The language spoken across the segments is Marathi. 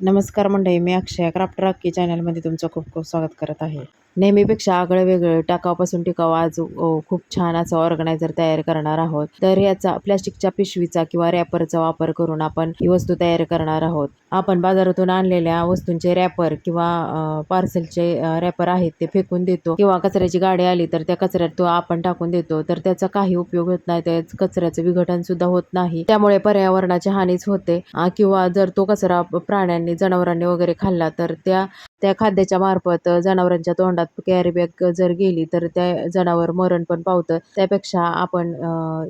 नमस्कार मंडळी मी अक्षय क्राफ्ट राखी चॅनलमध्ये तुमचं खूप खूप स्वागत करत आहे. नेहमीपेक्षा आगळं वेगळं टाकावपासून टिकाव आज खूप छान असं ऑर्गनायझर तयार करणार आहोत. तर याचा प्लॅस्टिकच्या पिशवीचा किंवा रॅपरचा वापर करून आपण ही वस्तू तयार करणार आहोत. आपण बाजारातून आणलेल्या वस्तूंचे रॅपर किंवा पार्सलचे रॅपर आहेत ते फेकून देतो किंवा कचऱ्याची गाडी आली तर त्या कचऱ्यात तो आपण टाकून देतो तर त्याचा काही उपयोग होत नाही. त्या कचऱ्याचं विघटन सुद्धा होत नाही. त्यामुळे पर्यावरणाची हानीच होते. किंवा जर तो कचरा प्राण्यांनी जनावरांनी वगैरे खाल्ला तर त्या त्या खाद्याच्या मार्फत जनावरांच्या तोंडात कॅरी बॅग जर गेली तर त्या जनावर मरण पण पावतं. त्यापेक्षा आपण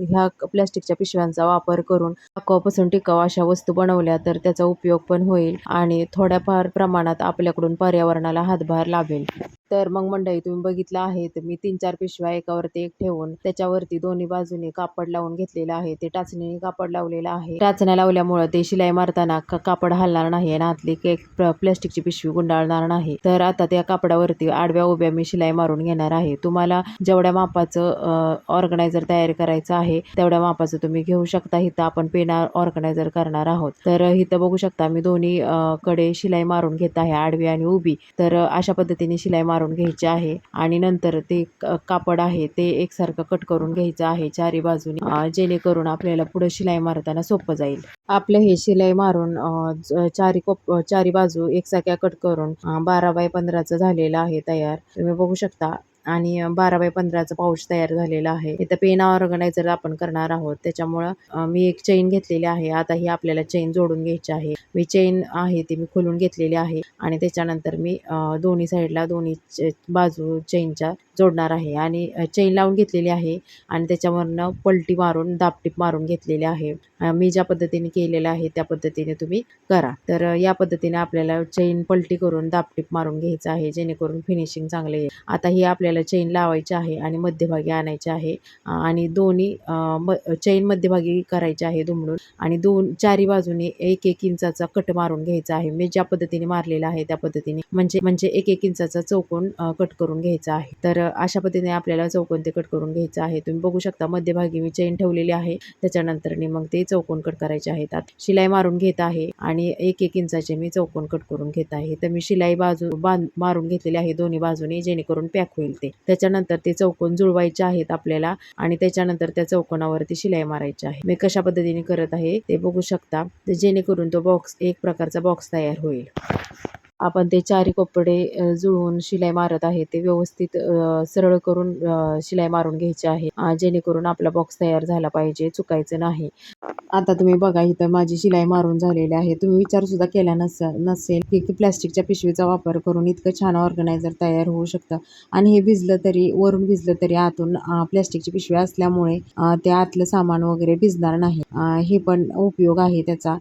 ह्या प्लॅस्टिकच्या पिशव्यांचा वापर करून टाकाऊपासून टिकाऊ अशा वस्तू बनवल्या तर त्याचा उपयोग पण होईल आणि थोड्याफार प्रमाणात आपल्याकडून पर्यावरणाला हातभार लाभेल. तर मग मंडळी तुम्ही बघितलं आहे तर मी तीन चार पिशव्या एकावरती एक ठेवून त्याच्यावरती दोन्ही बाजूने कापड लावून घेतलेलं आहे. ते टाचणीने कापड लावलेलं आहे. टाचण्या लावल्यामुळे ते शिलाई मारताना कापड हलणार नाही आणि आतली एक प्लॅस्टिकची पिशवी गुंडाळणार नाही. तर आता त्या कापडावरती आडव्या उभ्या मी शिलाई मारून घेणार आहे. तुम्हाला जेवढ्या मापाचं ऑर्गनायझर तयार करायचं आहे तेवढ्या मापाचं तुम्ही घेऊ शकता. इथं आपण पेना ऑर्गनायझर करणार आहोत. तर इथं बघू शकता मी दोन्ही कडे शिलाई मारून घेत आहे आडवी आणि उभी. तर अशा पद्धतीने शिलाई मारून घ्यायचे आहे. आणि नंतर ते कापड आहे ते एकसारखं कट करून घ्यायचं आहे चारी बाजूने. जेणेकरून आपल्याला पुढे शिलाई मारताना सोपं जाईल. आपलं हे शिलाई मारून अ, चारी कोप चारी बाजू एकसारख्या कट करून बारा बाय पंधराचं झालेलं आहे तयार. तुम्ही बघू शकता आणि बारा बाय पंधराचा पाऊच तयार झालेला आहे. इथं पेना ऑर्गनायझर आपण करणार आहोत. त्याच्यामुळं मी एक चेन घेतलेली आहे. आता ही आपल्याला चेन जोडून घ्यायची आहे. मी चेन आहे ती मी खोलून घेतलेली आहे आणि त्याच्यानंतर मी दोन्ही साईडला दोन्ही चे- बाजू चेनच्या जोडणार आहे. आणि चेन लावून घेतलेली आहे आणि त्याच्यावरनं पलटी मारून दापटीप मारून घेतलेली आहे. मी ज्या पद्धतीने केलेलं आहे त्या पद्धतीने तुम्ही करा. तर या पद्धतीने आपल्याला चेन पलटी करून दापटीप मारून घ्यायचं आहे जेणेकरून फिनिशिंग चांगलं येईल. आता ही आपल्याला चेन लावायची आहे आणि मध्यभागी आणायची आहे आणि दोन्ही म चेन मध्यभागी करायची आहे दुमडून आणि दोन चारी बाजूने एक एक इंचाचा कट मारून घ्यायचा आहे. मी ज्या पद्धतीने मारलेला आहे त्या पद्धतीने म्हणजे म्हणजे एक एक इंचाचा चौकोन कट करून घ्यायचा आहे. तर अशा पद्धतीने आपल्याला चौकोन ते कट करून घ्यायचं आहे. तुम्ही बघू शकता मध्यभागी मी चेन ठेवलेली आहे. त्याच्यानंतर मग ते चौकोन कट करायचे आहेत शिलाई मारून घेत आहे आणि एक एक इंचाचे मी चौकोन कट करून घेत आहे. तर मी शिलाई बाजू बांध मारून घेतलेली आहे दोन्ही बाजूने जेणेकरून पॅक होईल ते. त्याच्यानंतर ते चौकोन जुळवायचे आहेत आपल्याला आणि त्याच्यानंतर त्या चौकोनावरती शिलाई मारायची आहे. मी कशा पद्धतीने करत आहे ते बघू शकता. जेणेकरून तो बॉक्स एक प्रकारचा बॉक्स तयार होईल. आपण ते चारी कपडे जुळवून शिलाई मारत आहे ते व्यवस्थित अ, सरळ करून शिलाई मारून घ्यायची आहे जेणेकरून आपला बॉक्स तयार झाला पाहिजे चुकायचं नाही. आता तुम्ही बघा इथं माझी शिलाई मारून झालेली आहे. तुम्ही विचार सुद्धा केला नस नसेल की प्लॅस्टिकच्या पिशवीचा वापर करून इतकं छान ऑर्गनायझर तयार होऊ शकतं. आणि हे भिजलं तरी वरून भिजलं तरी आतून प्लॅस्टिकची पिशवी असल्यामुळे ते आतलं सामान वगैरे भिजणार नाही. हे पण उपयोग आहे त्याचा.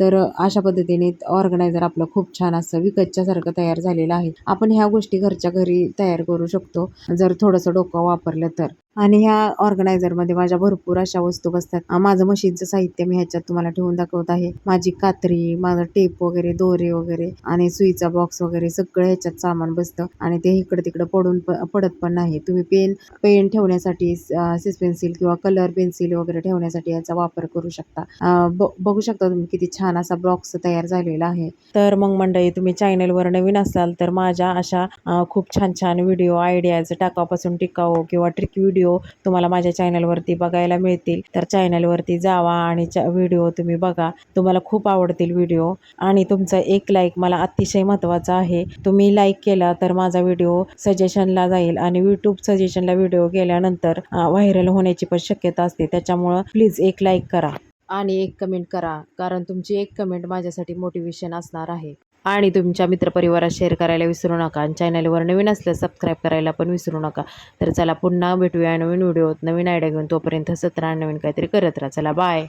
तर अशा पद्धतीने ऑर्गनायझर आपलं खूप छान असं विकतच्यासारखं तयार झालेलं आहे. आपण ह्या गोष्टी घरच्या घरी तयार करू शकतो. जर थोडंसं डोकं वापरलं तर. आणि ह्या ऑर्गनायझरमध्ये माझ्या भरपूर अशा वस्तू बसतात. माझं मशीनचं साहित्य मी ह्याच्यात तुम्हाला ठेवून दाखवत आहे. माझी कात्री माझं टेप वगैरे दोरे वगैरे आणि सुईचा बॉक्स वगैरे सगळं ह्याच्यात सामान बसतं. आणि ते इकडं तिकडं पडून प- पडत पण नाही. तुम्ही पेन पेन ठेवण्यासाठी सिस पेन्सिल किंवा कलर पेन्सिल वगैरे ठेवण्यासाठी याचा वापर करू शकता. बघू शकता तुम्ही किती छान असा बॉक्स तयार झालेला आहे. तर मग मंडळी तुम्ही चॅनलवर नवीन असाल तर माझ्या अशा खूप छान छान व्हिडिओ आयडियाज टाकापासून टिकाऊ किंवा ट्रिक व्हिडिओ व्हिडिओ तुम्हाला माझ्या चॅनलवरती बघायला मिळतील. तर चॅनलवरती जावा आणि व्हिडिओ तुम्ही बघा. तुम्हाला खूप आवडतील व्हिडिओ आणि तुमचा एक लाईक मला अतिशय महत्त्वाचा आहे. तुम्ही लाईक केला तर माझा व्हिडिओ सजेशनला जाईल आणि यूट्यूब सजेशनला व्हिडिओ गेल्यानंतर व्हायरल होण्याची पण शक्यता असते. त्याच्यामुळं प्लीज एक लाईक करा. आणि एक कमेंट करा. कारण तुमची एक कमेंट माझ्यासाठी मोटिवेशन असणार आहे. आणि तुमच्या मित्रपरिवारात शेअर करायला विसरू नका आणि चॅनलवर नवीन असल्यास सबस्क्राईब करायला पण विसरू नका. तर चला पुन्हा भेटूया नवीन व्हिडिओत नवीन आयडिया घेऊन. तोपर्यंत सतरा नवीन काहीतरी करत राहा. चला बाय